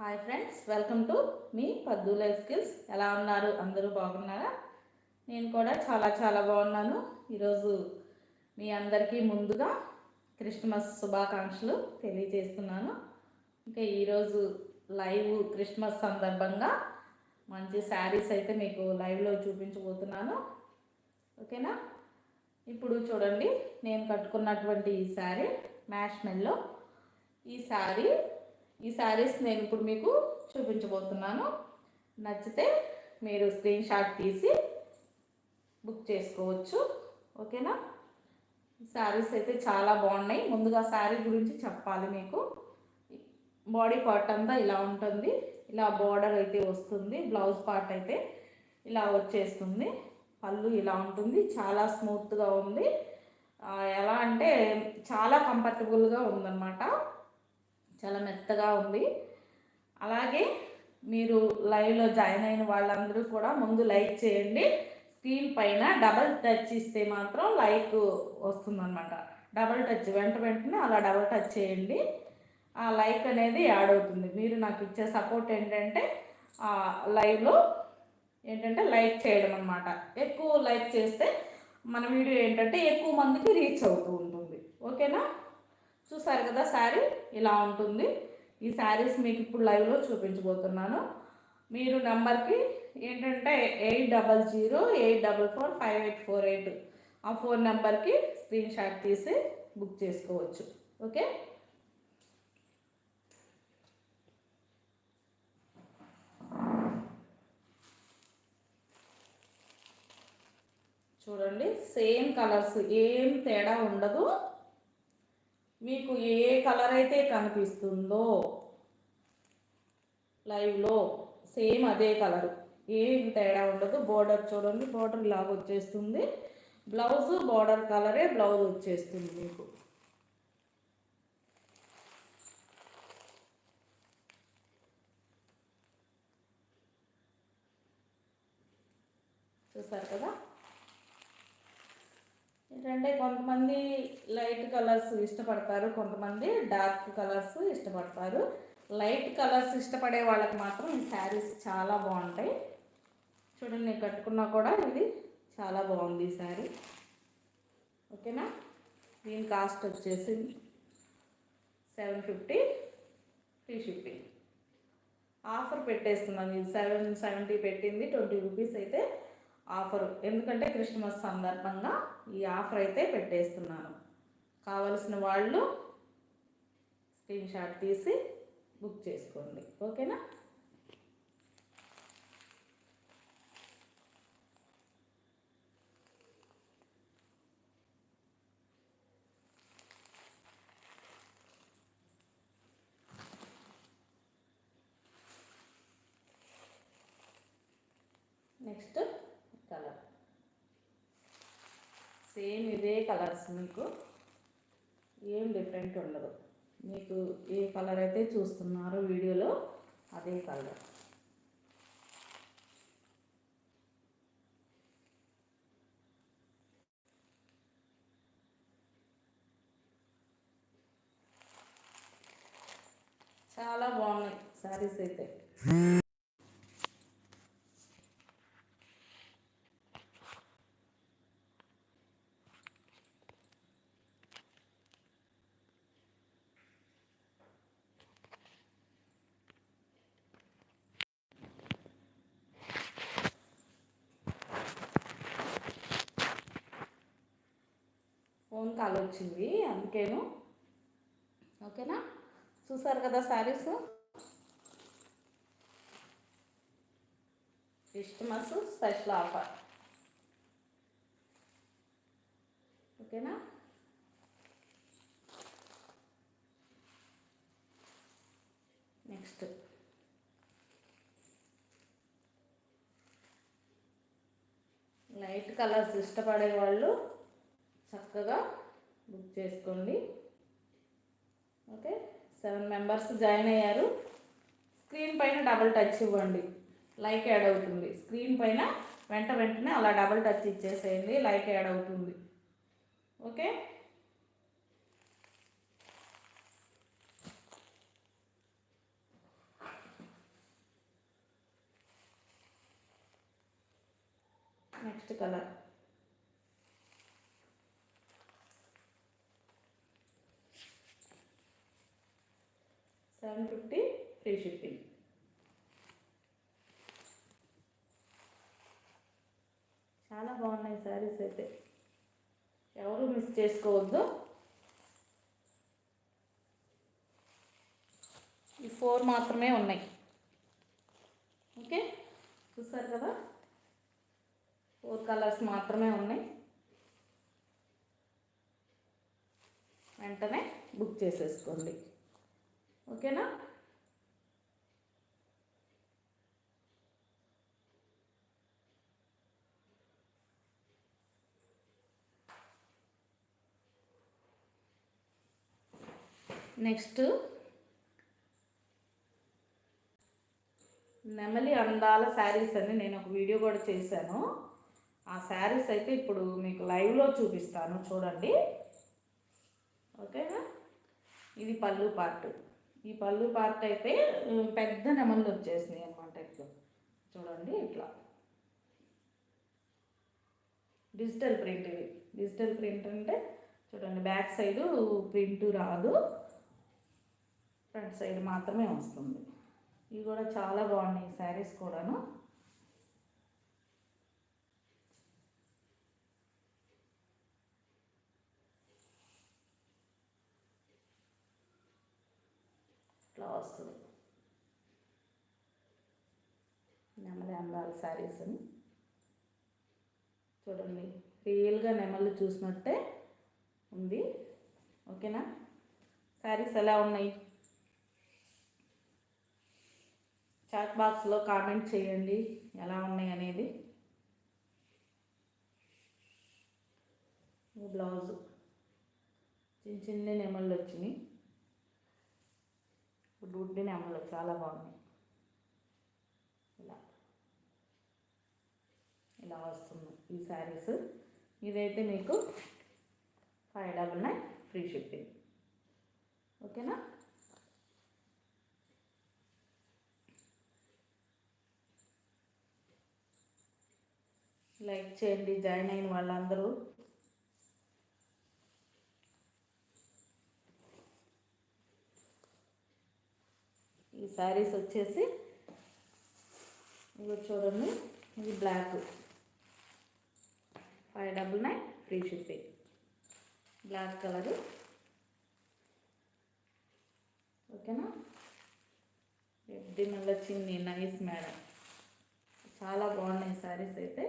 Hi friends welcome to మీ Paddu life skills. ఎలా ఉన్నారు? అందరూ బాగున్నారా? నేను కూడా చాలా చాలా బాగున్నాను. ఈరోజు మీ అందరికీ ముందుగా క్రిస్మస్ శుభాకాంక్షలు తెలియజేస్తున్నాను. ఇంకా ఈరోజు లైవ్ క్రిస్మస్ సందర్భంగా మంచి శారీస్ అయితే మీకు లైవ్లో చూపించబోతున్నాను. ఓకేనా? ఇప్పుడు చూడండి నేను కట్టుకున్నటువంటి ఈ శారీ మ్యాష్ మెల్లో ఈ శారీ ఈ శారీస్ నేను ఇప్పుడు మీకు చూపించబోతున్నాను. నచ్చితే మీరు స్క్రీన్ షాట్ తీసి బుక్ చేసుకోవచ్చు. ఓకేనా? శారీస్ అయితే చాలా బాగున్నాయి. ముందుగా శారీ గురించి చెప్పాలి మీకు. బాడీ పార్ట్ అంతా ఇలా ఉంటుంది. ఇలా బార్డర్ అయితే వస్తుంది. బ్లౌజ్ పార్ట్ అయితే ఇలా వచ్చేస్తుంది. పళ్ళు ఇలా ఉంటుంది. చాలా స్మూత్గా ఉంది. ఎలా అంటే చాలా కంఫర్టబుల్గా ఉందన్నమాట. చాలా మెత్తగా ఉంది. అలాగే మీరు లైవ్లో జాయిన్ అయిన వాళ్ళందరూ కూడా ముందు లైక్ చేయండి. స్క్రీన్ పైన డబల్ టచ్ ఇస్తే మాత్రం లైక్ వస్తుందన్నమాట. డబల్ టచ్ వెంట వెంటనే అలా డబల్ టచ్ చేయండి. ఆ లైక్ అనేది యాడ్ అవుతుంది. మీరు నాకు ఇచ్చే సపోర్ట్ ఏంటంటే ఆ లైవ్లో ఏంటంటే లైక్ చేయడం అనమాట ఎక్కువ లైక్ చేస్తే మన వీడియో ఏంటంటే ఎక్కువ మందికి రీచ్ అవుతూ ఉంటుంది. ఓకేనా? చూసారు కదా శారీ? ఇలా ఉంటుంది. ఈ శారీస్ మీకు ఇప్పుడు లైవ్లో చూపించబోతున్నాను. మీరు నెంబర్కి ఏంటంటే eight double zero eight double four five eight four eight ఆ ఫోన్ నెంబర్కి స్క్రీన్ షాట్ తీసి బుక్ చేసుకోవచ్చు. ఓకే? చూడండి సేమ్ కలర్స్ ఏం తేడా ఉండదు. మీకు ఏ కలర్ అయితే కనిపిస్తుందో లైవ్లో సేమ్ అదే కలర్ ఏం తేడా ఉండదు. బోర్డర్ చూడండి. బోర్డర్ లాగా వచ్చేస్తుంది. బ్లౌజ్ బోర్డర్ కలరే బ్లౌజ్ వచ్చేస్తుంది మీకు. చూసారు కదా? ఏంటంటే కొంతమంది లైట్ కలర్స్ ఇష్టపడతారు కొంతమంది డార్క్ కలర్స్ ఇష్టపడతారు. లైట్ కలర్స్ ఇష్టపడే వాళ్ళకి మాత్రం ఈ శారీస్ చాలా బాగుంటాయి. చూడండి నేను కట్టుకున్నా కూడా ఇది చాలా బాగుంది ఈ శారీ. ఓకేనా? దీని కాస్ట్ వచ్చేసి seven fifty free shipping offer పెట్టేస్తున్నాను. ఇది సెవెన్ సెవెంటీ పెట్టింది ట్వంటీ రూపీస్ అయితే ఆఫర్. ఎందుకంటే క్రిస్మస్ సందర్భంగా ఈ ఆఫర్ అయితే పెట్టేస్తున్నాను. కావలసిన వాళ్ళు స్క్రీన్ షాట్ తీసి బుక్ చేసుకోండి. ఓకేనా? నెక్స్ట్ కలర్ సేమ్ ఇదే కలర్స్ మీకు. ఏం డిఫరెంట్ ఉండదు. మీకు ఏ కలర్ అయితే చూస్తున్నారో వీడియోలో అదే కలర్. చాలా బాగున్నాయి శారీస్ అయితే. ఫోన్ కాల్ వచ్చింది అందుకేను. ఓకేనా? చూసారు కదా శారీస్? Christmas special offer. ఓకేనా? నెక్స్ట్. లైట్ కలర్స్ ఇష్టపడే వాళ్ళు చక్కగా బుక్ చేసుకోండి. ఓకే సెవెన్ మెంబర్స్ జాయిన్ అయ్యారు. స్క్రీన్ పైన డబుల్ టచ్ ఇవ్వండి. లైక్ యాడ్ అవుతుంది. స్క్రీన్ పైన వెంట వెంటనే అలా డబుల్ టచ్ ఇచ్చేసేయండి. లైక్ యాడ్ అవుతుంది. Okay next colour seven fifty free shipping చాలా బాగున్నాయి శారీస్ అయితే. ఎవరు మిస్ చేసుకోవద్దు. ఈ ఫోర్ మాత్రమే ఉన్నాయి. ఓకే? చూసారు కదా? ఫోర్ కలర్స్ మాత్రమే ఉన్నాయి. వెంటనే బుక్ చేసేసుకోండి. ఓకేనా? నెక్స్ట్. నెమలి అందాల శారీస్ అని నేను ఒక వీడియో కూడా చేశాను. ఆ శారీస్ అయితే ఇప్పుడు మీకు లైవ్లో చూపిస్తాను. చూడండి. ఓకేనా? ఇది పళ్ళు పార్ట్. ఈ పళ్ళు పార్ట్ అయితే పెద్ద నెమళ్ళు వచ్చేసినాయి అనమాట ఇట్లా చూడండి ఇట్లా. డిజిటల్ ప్రింట్ ఇవి. డిజిటల్ ప్రింట్ అంటే చూడండి బ్యాక్ సైడు ప్రింట్ రాదు. ఫ్రంట్ సైడ్ మాత్రమే వస్తుంది. ఇవి కూడా చాలా బాగున్నాయి శారీస్ కూడాను. వస్తుంది. నెమలి అందాలి శారీస్ అని. చూడండి రియల్గా నెమళ్ళు చూసినట్టే ఉంది. ఓకేనా? శారీస్ ఎలా ఉన్నాయి? చాట్ బాక్స్లో కామెంట్ చేయండి ఎలా ఉన్నాయి అనేది. బ్లౌజు చిన్న చిన్న నెమళ్ళు వచ్చినాయి. డుడ్డి అమ్మలు చాలా బాగున్నాయి ఇలా. ఇలా వస్తుంది ఈ శారీస్. ఇదైతే మీకు five double nine free shipping. ఓకేనా? లైక్ చేయండి జాయిన్ అయిన వాళ్ళందరూ. శారీస్ వచ్చేసి ఇవి చూడండి ఇది black. Five double nine free shipping. Black colour. ఓకేనా? రెడ్డి మళ్ళీ చిన్ని నైస్ మేడం. చాలా బాగున్నాయి శారీస్ అయితే.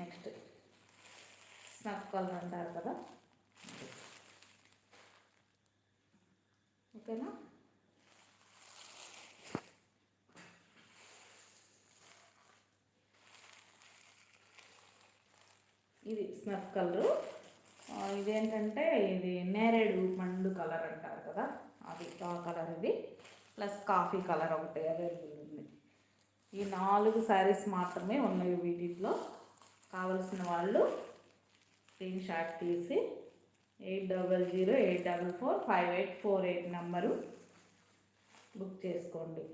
నెక్స్ట్. స్నఫ్ కలర్ అంటారు కదా. ఓకేనా? ఇది స్నఫ్ కలరు. ఇదేంటంటే ఇది నేరేడు మండు కలర్ అంటారు కదా అది ఆ కలర్ ఇది. ప్లస్ కాఫీ కలర్ ఒకటి అవైలబుల్ ఉంది. ఈ నాలుగు శారీస్ మాత్రమే ఉన్నాయి వీటిలో కావలసిన వాళ్ళు స్క్రీన్ షాట్ తీసి eight double zero eight double four five eight four eight number book చేసుకోండి.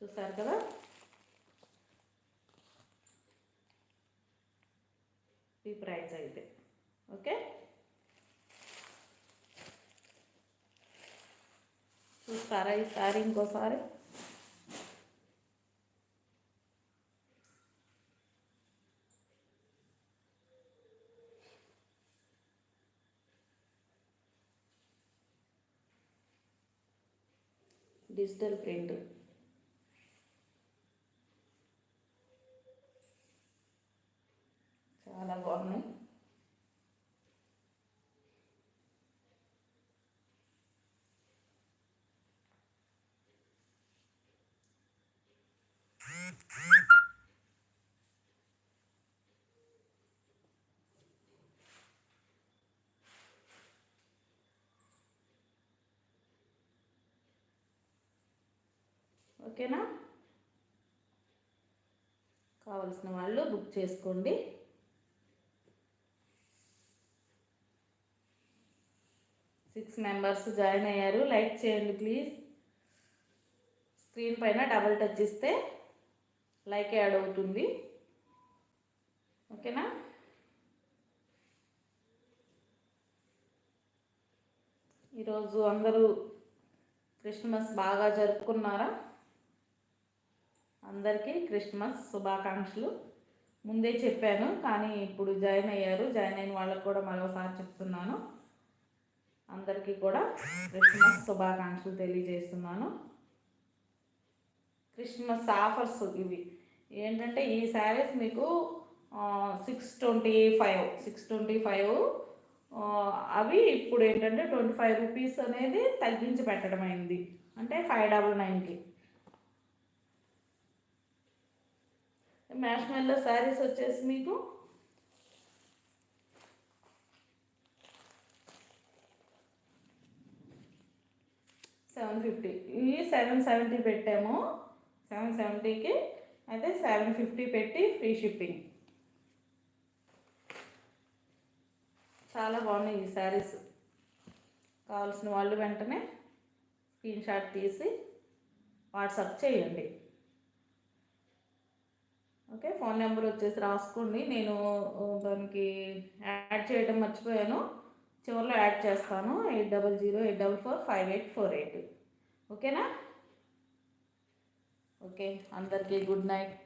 చూసారు కదా? ఈ ప్రైస్ అయితే. ఓకే? చూస్తారా ఈ ఇంకోసారి? డిజిటల్ ప్రింట్ చాలా బాగున్నాయి ఓకేనా? కావలసిన వాళ్ళు బుక్ చేసుకోండి. సిక్స్ మెంబర్స్ జాయిన్ అయ్యారు. లైక్ చేయండి ప్లీజ్. స్క్రీన్ పైన డబల్ టచ్ ఇస్తే లైక్ యాడ్ అవుతుంది. ఓకేనా? ఈరోజు అందరూ క్రిస్మస్ బాగా జరుపుకున్నారా? అందరికీ క్రిస్మస్ శుభాకాంక్షలు. ముందే చెప్పాను కానీ ఇప్పుడు జాయిన్ అయ్యారు. జాయిన్ అయిన వాళ్ళకు కూడా మరోసారి చెప్తున్నాను. అందరికీ కూడా క్రిస్మస్ శుభాకాంక్షలు తెలియజేస్తున్నాను. క్రిస్మస్ ఆఫర్స్ ఇవి. ఏంటంటే ఈ శారీస్ మీకు six twenty five six twenty five అవి ఇప్పుడు ఏంటంటే ట్వంటీ ఫైవ్ రూపీస్ అనేది తగ్గించి పెట్టడం అయింది అంటే ఫైవ్ డబల్ నైన్కి మ్యాష్మెల్లో శారీస్ వచ్చేసి మీకు సెవెన్ ఫిఫ్టీ. ఇవి సెవెన్ సెవెంటీ పెట్టాము. సెవెన్ సెవెంటీకి అయితే సెవెన్ ఫిఫ్టీ పెట్టి ఫ్రీ షిప్పింగ్. చాలా బాగున్నాయి ఈ శారీస్. కావాల్సిన వాళ్ళు వెంటనే స్క్రీన్ షాట్ తీసి వాట్సాప్ చేయండి. ఓకే ఫోన్ నెంబర్ వచ్చేసి రాసుకోండి. నేను దానికి యాడ్ చేయడం మర్చిపోయాను. చివరిలో యాడ్ చేస్తాను. Eight double zero eight double four five eight four eight. ఓకేనా? ఓకే అందరికీ గుడ్ నైట్.